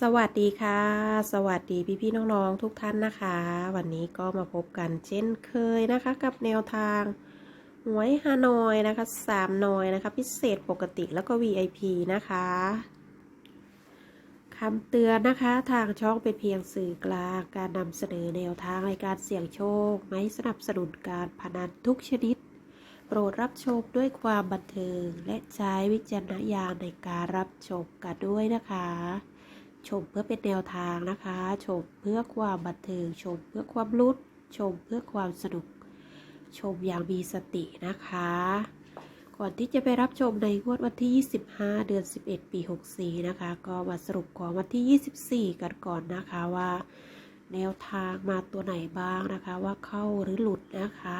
สวัสดีค่ะ สวัสดีพี่พี่น้องๆทุกท่านนะคะ วันนี้ก็มาพบกันเช่นเคยนะคะ กับแนวทางหวยฮานอยนะคะสามนอยนะคะ พิเศษปกติแล้วก็ VIP นะคะคำเตือนนะคะ ทางช่องเป็นเพียงสื่อกลางการนำเสนอแนวทางในการเสี่ยงโชค ไม่สนับสนุนการพนันทุกชนิด โปรดรับชมด้วยความบันเทิง และใช้วิจารณญาณในการรับชมกันด้วยนะคะ ชมเพื่อเป็นแนวทางนะคะ ชมเพื่อความบันเทิง ชมเพื่อความรู้ชมเพื่อความสนุก ชมอย่างมีสตินะคะ ก่อนที่จะไปรับชมในงวดวันที่ 25 เดือน 11 ปี 64 นะคะ ก็มาสรุปของวันที่ 24 กันก่อนนะคะว่า แนวทางมาตัวไหนบ้างนะคะว่าเข้าหรือหลุดนะคะ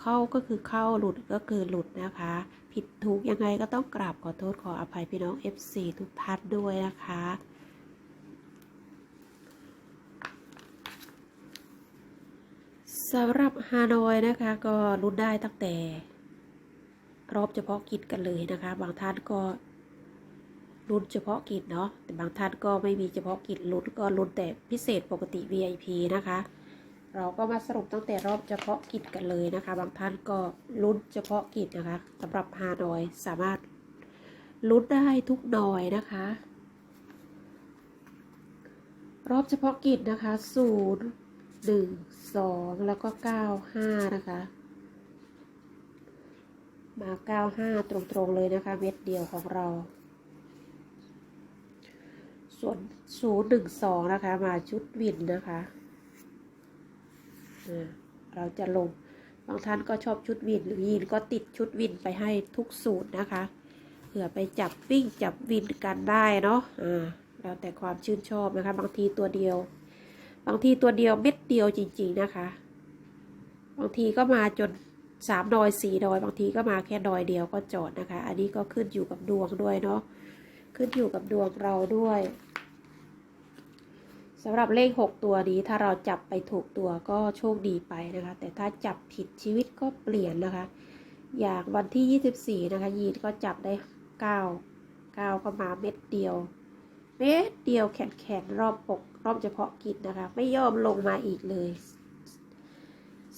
เข้าก็คือเข้าหลุดก็คือหลุดนะคะ ผิดถูกยังไงก็ต้องกราบขอโทษขออภัยพี่น้อง FC ทุกท่านด้วยนะคะ สำหรับฮานอยนะคะก็รุ้นได้ตั้งแต่ รอบเฉพาะกิจกันเลยนะคะ บางท่านก็รุ้นเฉพาะกิจเนาะแต่บางท่านก็ไม่มีเฉพาะกิจลุ้นก็ลุ้นแต่พิเศษปกติ VIP นะคะ เราก็มาสรุปตั้งแต่รอบเฉพาะกิจกันเลยนะคะ บางท่านก็ลุ้นเฉพาะกิจนะคะสำหรับฮานอยสามารถลุ้นได้ทุกหน่อยนะคะรอบเฉพาะกิจนะคะศูนย์ หนึ่งสองแล้วก็เก้าห้านะคะ มาเก้าห้าตรงๆเลยนะคะ เม็ดเดียวของเรา ส่วนศูนย์หนึ่งสองนะคะ มาชุดวินนะคะเราจะลงบางท่านก็ชอบชุดวินหรือยีนก็ติดชุดวินไปให้ทุกสูตรนะคะเผื่อไปจับวิ่งจับวินกันได้เนาะอ่าแล้วแต่ความชื่นชอบนะคะ บางทีตัวเดียว บางทีตัวเดียวเม็ดเดียวจริง ๆนะคะ บางทีก็มาจนสามดอยสี่ดอยบางทีก็มาแค่ดอยเดียวก็จอดนะคะ อันนี้ก็ขึ้นอยู่กับดวงด้วยเนาะขึ้นอยู่กับดวงเราด้วยสำหรับเลขหกตัวนี้ถ้าเราจับไปถูกตัวก็โชคดีไปนะคะ แต่ถ้าจับผิดชีวิตก็เปลี่ยนนะคะ อย่างวันที่ 24 นะคะ ยีนก็จับได้ 9 9 ก็มาเม็ดเดียว เม็ดเดียวแขนแขนรอบปกรอบเฉพาะกิจนะคะ ไม่ยอมลงมาอีกเลย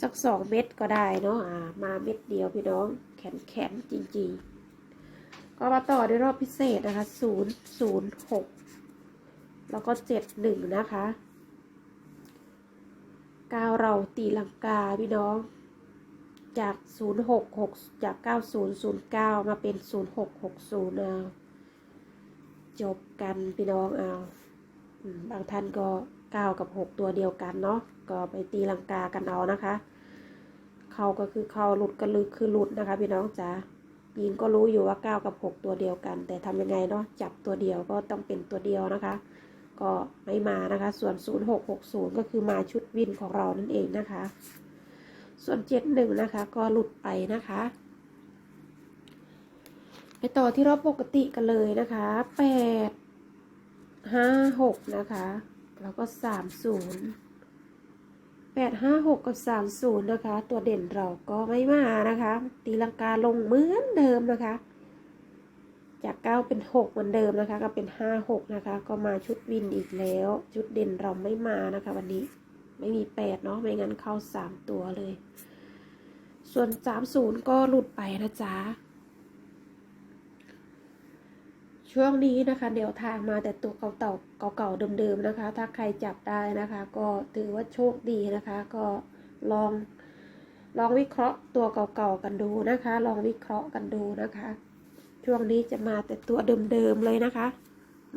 สักสองเม็ดก็ได้เนาะอ่ามาเม็ดเดียวพี่น้องแขนแขนจริง ๆ ก็มาต่อด้วยรอบพิเศษนะคะศูนย์ศูนย์หกแล้วก็เจ็ดหนึ่งนะคะกาวเราตีลังกาพี่น้อง จากศูนย์หกหกจากเก้าศูนย์ศูนย์เก้ามาเป็นศูนย์หกหกศูนย์เอาจบกันพี่น้องเอา บางท่านก็เก้ากับหกตัวเดียวกันเนาะก็ไปตีลังกากันเอานะคะ เข้าก็คือเข้าหลุดก็ลึกคือหลุดนะคะ พี่น้องจ๋ายินก็รู้อยู่ว่าเก้ากับหกตัวเดียวกัน แต่ทำยังไงเนาะจับตัวเดียวก็ต้องเป็นตัวเดียวนะคะ ก็ไม่มานะคะ ส่วน 0660 ก็คือมาชุดวินของเรานั่นเองนะคะ ส่วน 71 นะคะ ก็หลุดไปนะคะไปต่อที่รอบปกติกันเลยนะคะ 8 5 6นะคะ แล้วก็30 8 5 6กับ30นย์นะคะ ตัวเด่นเราก็ไม่มานะคะ ตีลังกาลงเหมือนเดิมนะคะ จาก9เป็น6เหมือนเดิมนะคะ ก็เป็น5 6นะคะ ก็มาชุดวินอีกแล้ว ชุดเด่นเราไม่มานะคะ วันนี้ไม่มี8เนาะไม่งั้นเข้า3ตัวเลย ส่วน30ก็หลุดไปนะจ๊ะ ช่วงนี้นะคะเดี๋ยวทางมาแต่ตัวเก่าๆเก่าๆเดิมๆนะคะ ถ้าใครจับได้นะคะ ก็ถือว่าโชคดีนะคะ ก็ลองลองวิเคราะห์ตัวเก่าๆกันดูนะคะ ลองวิเคราะห์กันดูนะคะ ช่วงนี้จะมาแต่ตัวเดิมๆเลยนะคะ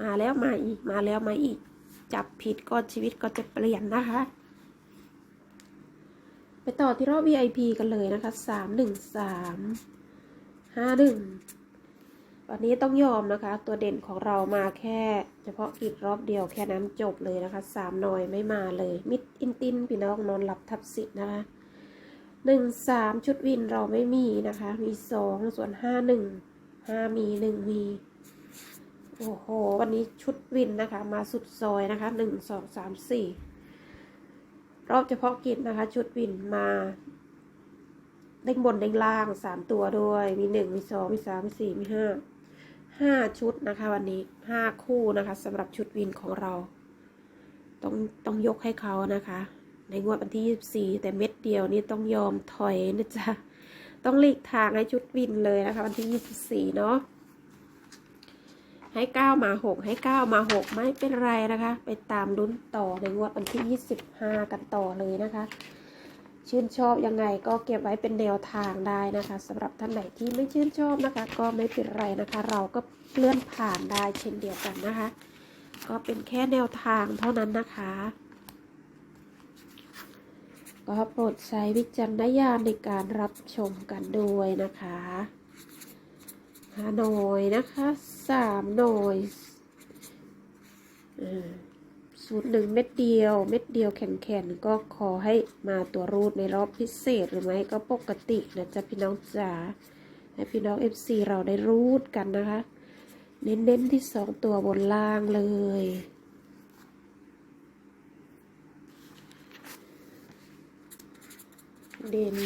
มาแล้วมาอีกมาแล้วมาอีก จับผิดก็ชีวิตก็จะเปลี่ยนนะคะ ไปต่อที่รอบ VIP กันเลยนะคะสามหนึ่งสามห้าหนึ่ง วันนี้ต้องยอมนะคะ ตัวเด่นของเรามาแค่ เฉพาะกิจรอบเดียวแค่นั้นจบเลยนะคะสามหน่อยไม่มาเลย มิดอินตินพี่น้องนอนหลับทับสิทธิ์นะคะหนึ่งสามชุดวินเราไม่มีนะคะ มีสองส่วนห้าหนึ่งห้ามีหนึ่งมีโอ้โห วันนี้ชุดวินนะคะ มาสุดซอยนะคะหนึ่งสองสามสี่รอบเฉพาะกิจนะคะ ชุดวินมาเด้งบนเด้งล่างสามตัวด้วย มีหนึ่งมีสองมีสามมีสี่มีห้า ห้าชุดนะคะ วันนี้ห้าคู่นะคะสำหรับชุดวินของเรา ต้องต้องยกให้เขานะคะ ในงวดวันที่ยี่สี่แต่เม็ดเดียวนี่ต้องยอมถอยนะจ๊ะต้องหลีกทางให้ชุดวินเลยนะคะ วันที่ยี่สิบสี่เนาะให้เก้ามาหกให้เก้ามาหกไม่เป็นไรนะคะ ไปตามลุ้นต่อในงวดวันที่ยี่สิบห้ากันต่อเลยนะคะ ชื่นชอบยังไงก็เก็บไว้เป็นแนวทางได้นะคะสำหรับท่านไหนที่ไม่ชื่นชอบนะคะ ก็ไม่เป็นไรนะคะ เราก็เลื่อนผ่านได้เช่นเดียวกันนะคะ ก็เป็นแค่แนวทางเท่านั้นนะคะ ก็โปรดใช้วิจารณญาณในการรับชมกันด้วยนะคะห้าหน่อยนะคะสามหน่อยอ่า สูตรหนึ่งเม็ดเดียว เม็ดเดียวแข็งๆก็ขอให้มาตัวรูดในรอบพิเศษหรือไม่ก็ปกตินะจ๊ะพี่น้องจ๋าให้พี่น้อง FC เราได้รูดกันนะคะ เน้นๆที่สองตัวบนล่างเลย เด่น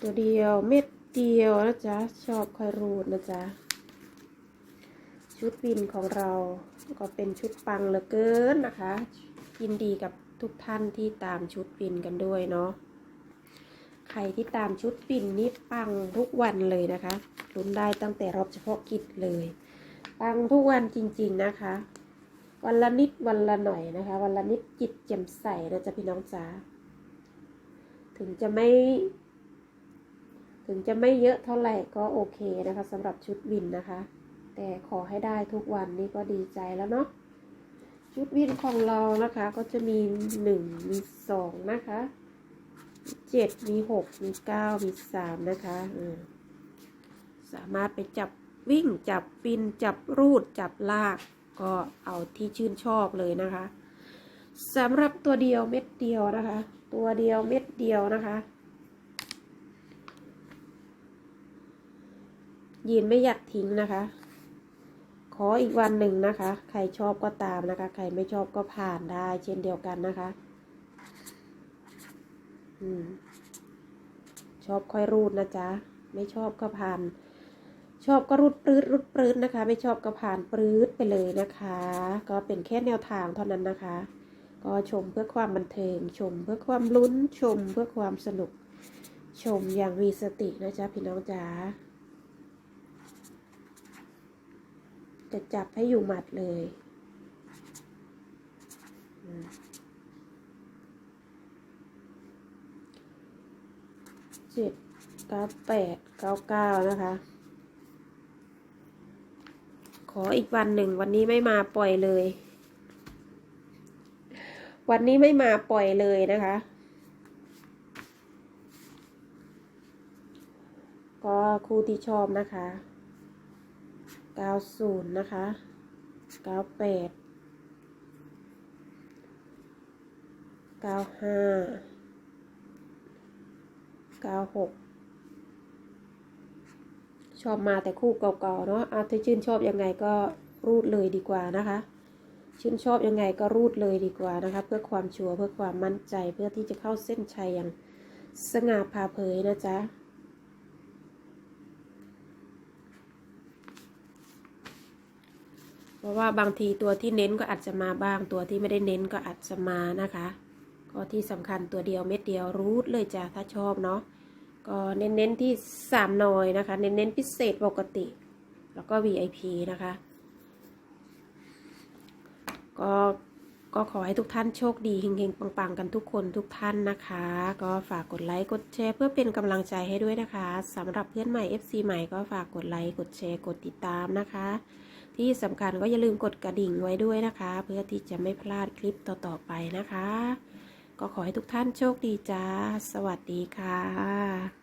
ตัวเดียวเม็ดเดียวนะจ๊ะ ชอบคอยรูดนะจ๊ะ ชุดวินของเราก็เป็นชุดปังเหลือเกินนะคะ ยินดีกับทุกท่านที่ตามชุดวินกันด้วยเนาะใครที่ตามชุดวินนี่ปังทุกวันเลยนะคะลุ้นได้ตั้งแต่รอบเฉพาะกิจเลย ปังทุกวันจริง ๆนะคะ วันละนิดวันละหน่อยนะคะ วันละนิดจิตแจ่มใสนะจ๊ะพี่น้องจ๋าถึงจะไม่ถึงจะไม่เยอะเท่าไหร่ก็โอเคนะคะสำหรับชุดวินนะคะ แต่ขอให้ได้ทุกวันนี้ก็ดีใจแล้วเนาะชุดวินของเรานะคะ ก็จะมีหนึ่งมีสองนะคะเจ็ดมีหกมีเก้ามีสามนะคะสามารถไปจับวิ่งจับฟินจับรูดจับลาก ก็เอาที่ชื่นชอบเลยนะคะสำหรับตัวเดียวเม็ดเดียวนะคะ ตัวเดียวเม็ดเดียวนะคะยินไม่อยากทิ้งนะคะ ขออีกวันหนึ่งนะคะ ใครชอบก็ตามนะคะ ใครไม่ชอบก็ผ่านได้เช่นเดียวกันนะคะ อืม ชอบค่อยรูดนะจ๊ะ ไม่ชอบก็ผ่าน ชอบก็รูดปรื้ดรูดปรื้ดนะคะ ไม่ชอบก็ผ่านปรื้ดไปเลยนะคะ ก็เป็นแค่แนวทางเท่านั้นนะคะ ก็ชมเพื่อความบันเทิง ชมเพื่อความลุ้น ชมเพื่อความสนุก ชมอย่างมีสตินะจ๊ะพี่น้องจ๋า จะจับให้อยู่หมัดเลย เจ็ดเก้าแปดเก้าเก้านะคะ ขออีกวันหนึ่งวันนี้ไม่มาปล่อยเลย วันนี้ไม่มาปล่อยเลยนะคะก็คู่ที่ชอบนะคะ เก้าศูนย์นะคะเก้าแปดเก้าห้าเก้าหกชอบมาแต่คู่เก่าๆเนาะเอาถ้าชื่นชอบยังไงก็รูดเลยดีกว่านะคะ ชื่นชอบยังไงก็รูดเลยดีกว่านะคะ เพื่อความชัวร์เพื่อความมั่นใจเพื่อที่จะเข้าเส้นชัยอย่างสง่าผ่าเผยนะจ๊ะ เพราะว่าบางทีตัวที่เน้นก็อาจจะมาบ้าง ตัวที่ไม่ได้เน้นก็อาจจะมานะคะก็ที่สำคัญตัวเดียวเม็ดเดียวรูดเลยจ้ะถ้าชอบเนาะก็เน้นๆที่สามหน่อยนะคะ เน้นๆพิเศษปกติ แล้วก็ VIP นะคะก็ก็ขอให้ทุกท่านโชคดีเฮงๆ ปังๆ กันทุกคนทุกท่านนะคะ ก็ฝากกดไลค์กดแชร์เพื่อเป็นกำลังใจให้ด้วยนะคะสำหรับเพื่อนใหม่ FC ใหม่ก็ฝากกดไลค์กดแชร์กดติดตามนะคะ ที่สำคัญก็อย่าลืมกดกระดิ่งไว้ด้วยนะคะ เพื่อที่จะไม่พลาดคลิปต่อๆไปนะคะ ก็ขอให้ทุกท่านโชคดีจ้า สวัสดีค่ะ